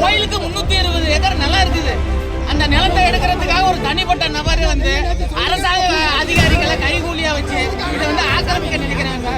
கோயிலுக்கு முன்னூத்தி இருபது ஏக்கர் நல்லா இருக்குது அந்த நிலத்தை எடுக்கிறதுக்காக ஒரு தனிப்பட்ட நபர் வந்து அரசாங்க அதிகாரிகளை கைகூலியா வச்சு இதை வந்து ஆக்கிரமிக்க நினைக்கிறாங்க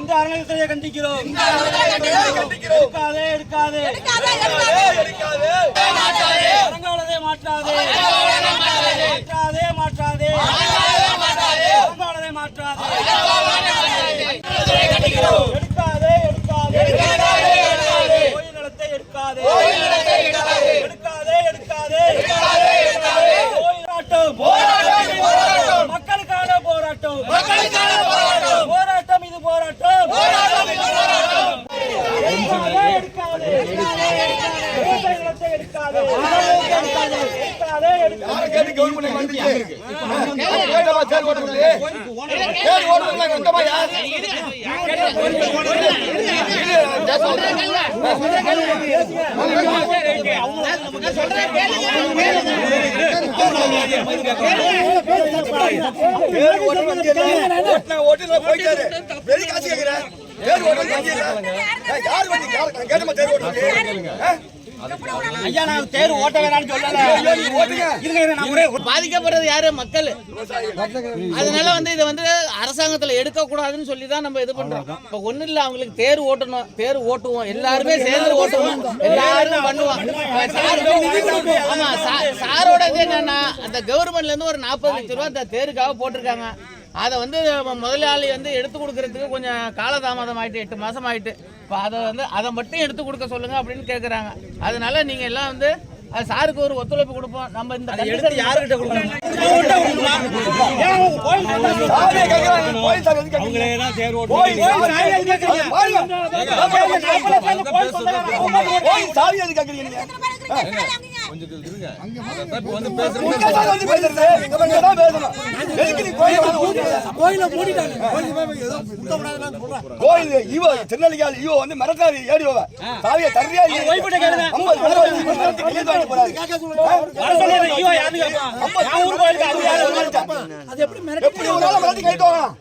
இந்த அறநிலையத்துறையை கண்டிக்கிறோம் இந்த கண்டிக்கிறோம் எடுக்காதே எடுக்காதே எடுக்காதே மாற்றாதே மாற்றாதே மாற்றாதே வருங்காலத்தை மாற்றாதே கண்டிக்கிறோம் எடுக்காதே எடுக்காதே எடுக்காதே எடுக்காதே கோயில் நிலத்தை எடுக்காதே கோயில் நிலத்தை எடுக்காதே எடுக்காதே எடுக்காதே எடுக்காதே எடுக்காதே போராட்டம் போராட்டம் போராட்டம் மக்களுக்கான போராட்டம் மக்களுக்கான போராட்டம் போராட்டம் இது போராட்டம் போராட்டம் இது போராட்டம் எடுக்காதே எடுக்காதே விவசாய நிலத்தை எடுக்காதே எடுக்காதே எடுக்காதே எடுக்காதே கேட்டு கவர்மெண்ட் வந்துச்சு கேட்டவா சேர் ஓட்டுறது சேர் ஓட்டுறது எங்கம்மா யார் ஓட்டுல போயிட்டாரு வெளி காசு கேக்குறேன் பேர் ஓட்டுறது யார் வந்து கேட்டமா சேர் ஓட்டுறது ஐயா நான் தேர் ஓட்ட வேணாம்னு சொல்லல. பாதிக்கப்படுறது யாரு? மக்கள். அதனால வந்து இதை வந்து அரசாங்கத்துல எடுக்க கூடாதுன்னு சொல்லி தான் நம்ம இது பண்றோம். இப்ப ஒண்ணு இல்ல அவங்களுக்கு தேர் ஓட்டணும் தேர் ஓட்டுவோம். எல்லாருமே சேர்ந்து ஓட்டுவோம் எல்லாரும் பண்ணுவோம். சார் ஆமா சாரோட இது என்னன்னா அந்த கவர்மெண்ட்ல இருந்து ஒரு நாற்பது லட்ச ரூபா அந்த தேருக்காக போட்டிருக்காங்க. அதை வந்து முதலாளி வந்து எடுத்து கொடுக்கறதுக்கு கொஞ்சம் காலதாமதம் ஆயிட்டு எட்டு மாசம் ஆயிட்டு இப்போ அதை வந்து அதை மட்டும் எடுத்து கொடுக்க சொல்லுங்க அப்படின்னு கேட்குறாங்க அதனால நீங்க எல்லாம் வந்து அது சாருக்கு ஒரு ஒத்துழைப்பு கொடுப்போம். நம்ம இந்த எடுத்து யாருக்கிட்ட கொடுக்கணும்? சாவியை கேக்குறாங்க. கேக்குறீங்க? கோயில் வந்து ஈவோ திருநெல்வேலி ஈவோ வந்து மிரட்டாரு ஏடியோவ வாங்கிட்டு போறாரு. எப்படி ஒரு ஆளை மிரட்டி கையெழுத்து வாங்கலாம்?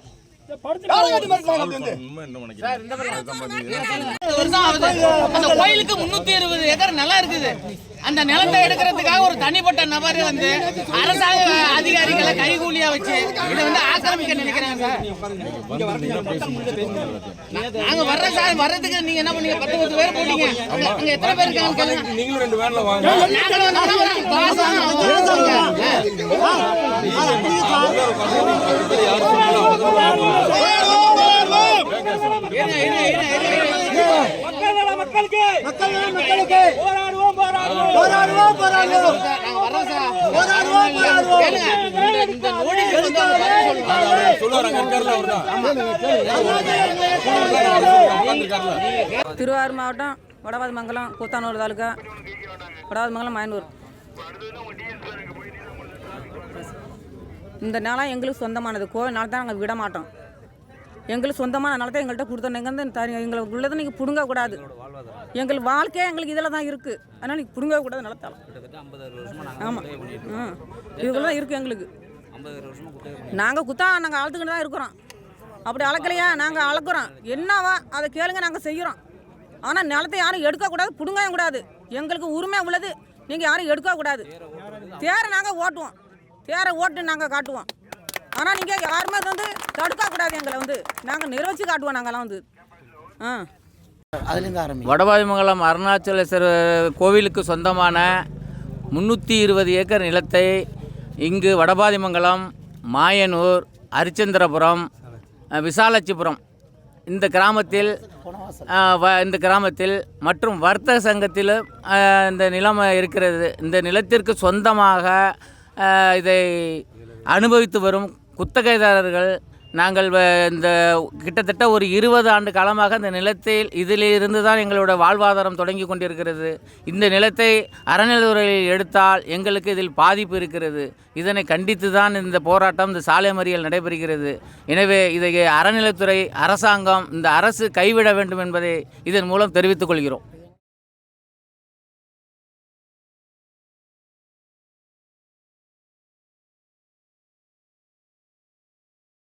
யாரை கட்டி மிரட்டுறாங்க அப்படி வந்து? வருஷம் ஆகுது. அந்த கோயிலுக்கு முன்னூத்தி இருபது ஏக்கர் நிலம் இருக்குது. அந்த நிலத்தை எடுக்கிறதுக்காக ஒரு தனிப்பட்ட நபர் வந்து அரசாங்க அதிகாரிகளை கைகூலியா வச்சு இதை வந்து ஆக்கிரமிக்க நினைக்கிறாங்க நாங்க வர்ற சார் வர்றதுக்கு நீங்க என்ன பண்ணீங்க பத்து பத்து பேர் போட்டீங்க அங்க- எத்தனை பேர் இருக்காங்க கேளுங்க நீங்களும் ரெண்டு வேன்ல வாங்க இருங்க. மக்களுக்கு மக்களுக்கு போராடுவோம் போராடுவோம் போராடுவோம் போராடுவோம். நாங்க வர்றோம் சார். கேளுங்க. இந்த- notice வந்து திருவாரூர் மாவட்டம் வடவாது மங்கலம் கூத்தானூர் தாலுக்கா வடவாது மங்கலம் மயனூர். இந்த நிலம் எங்களுக்கு சொந்தமானது. கோயில் நிலத்தை நாங்கள் விட மாட்டோம். எங்களுக்கு சொந்தமான நிலத்தை எங்கள்கிட்ட கொடுத்தோம். எங்கே தனி எங்களுக்கு உள்ளதை நீங்கள் பிடுங்க கூடாது எங்கள் வாழ்க்கையே எங்களுக்கு இதில் தான் இருக்குது அதனால் நீங்கள் பிடுங்க கூடாது நிலத்தால ஆமாம் ம். இதுக்குள்ள தான் இருக்குது எங்களுக்கு. நாங்கள் குத்தா நாங்கள் அளத்துக்கிட்டு தான் இருக்கிறோம். அப்படி அளக்கலையா? நாங்கள் அளக்குறோம். என்னவா? அதை கேளுங்க நாங்கள் செய்கிறோம் ஆனால் நிலத்தை யாரும் எடுக்கக்கூடாது பிடுங்கவும் கூடாது. எங்களுக்கு உரிமை உள்ளது. நீங்கள் யாரும் எடுக்கக்கூடாது தேரை நாங்கள் ஓட்டுவோம். தேரை ஓட்டு நாங்கள் காட்டுவோம். ஆனால் நீங்கள் யாருமே வந்து தடுக்கக்கூடாது எங்களை வந்து. நாங்கள் நிறைவேற்றி காட்டுவோம் நாங்கள்லாம் வந்து. ஆ. அதுலேருந்து வடபாதிமங்கலம் அருணாச்சலேஸ்வரர் கோவிலுக்கு சொந்தமான முந்நூற்றி இருபது ஏக்கர் நிலத்தை இங்கு வடபாதிமங்கலம் மாயனூர் அரிச்சந்திரபுரம் விசாலட்சிபுரம் இந்த கிராமத்தில் வ- இந்த கிராமத்தில் மற்றும் வர்த்தக சங்கத்திலும் இந்த நிலம் இருக்கிறது. இந்த நிலத்திற்கு சொந்தமாக இதை அனுபவித்து வரும் குத்தகைதாரர்கள் நாங்கள் வ- இந்த கிட்டத்தட்ட ஒரு இருபது ஆண்டு காலமாக இந்த நிலத்தில் இதிலிருந்து தான் எங்களோட வாழ்வாதாரம் தொடங்கி கொண்டிருக்கிறது. இந்த நிலத்தை அறநிலைத்துறையில் எடுத்தால் எங்களுக்கு இதில் பாதிப்பு இருக்கிறது. இதனை கண்டித்து தான் இந்த போராட்டம் இந்த சாலை மறியல் நடைபெறுகிறது. எனவே இதை அறநிலைத்துறை அரசாங்கம் இந்த அரசு கைவிட வேண்டும் என்பதை இதன் மூலம் தெரிவித்துக் கொள்கிறோம்.